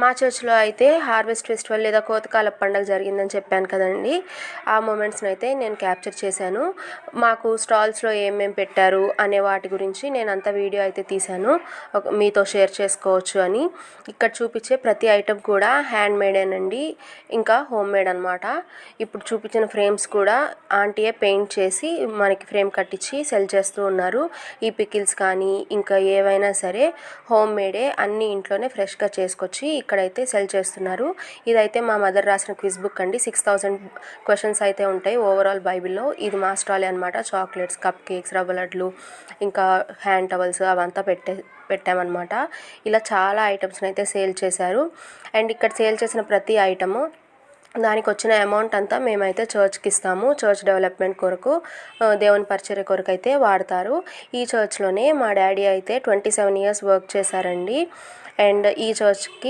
మా చర్చ్లో అయితే హార్వెస్ట్ ఫెస్టివల్ లేదా కోతకాల పండుగ జరిగిందని చెప్పాను కదండి. ఆ మూమెంట్స్ని అయితే నేను క్యాప్చర్ చేశాను. మాకు స్టాల్స్లో ఏమేమి పెట్టారు అనే వాటి గురించి నేను అంత వీడియో అయితే తీశాను. మీతో షేర్ చేసుకోవచ్చు అని. ఇక్కడ చూపించే ప్రతి ఐటెం కూడా హ్యాండ్ మేడేనండి ఇంకా హోమ్ మేడ్ అనమాట ఇప్పుడు చూపించిన ఫ్రేమ్స్ కూడా ఆంటీయే పెయింట్ చేసి మనకి ఫ్రేమ్ కట్టించి సెల్ చేస్తూ ఉన్నారు. ఈ పికిల్స్ కానీ ఇంకా ఏవైనా సరే హోమ్ మేడే అన్ని ఇంట్లోనే ఫ్రెష్గా చేసుకొచ్చి ఇక్కడైతే సెల్ చేస్తున్నారు. ఇదైతే మా మదర్ రాసిన క్విజ్ బుక్ అండి. సిక్స్ థౌసండ్ క్వశ్చన్స్ అయితే ఉంటాయి ఓవరాల్ బైబిల్లో. ఇది మా స్టాలే అనమాట చాక్లెట్స్ కప్ కేక్స్ రవ్వ లడ్లు ఇంకా హ్యాండ్ టవల్స్ అవంతా పెట్టే పెట్టామన్నమాట. ఇలా చాలా ఐటమ్స్ని అయితే సేల్ చేశారు. అండ్ ఇక్కడ సేల్ చేసిన ప్రతి ఐటము దానికి వచ్చిన అమౌంట్ అంతా మేమైతే చర్చ్కి ఇస్తాము. చర్చ్ డెవలప్మెంట్ కొరకు దేవుని పరిచర్య కొరకు అయితే వాడతారు. ఈ చర్చ్లోనే మా డాడీ అయితే ట్వంటీ సెవెన్ ఇయర్స్ వర్క్ చేశారండి. అండ్ ఈ చర్చ్కి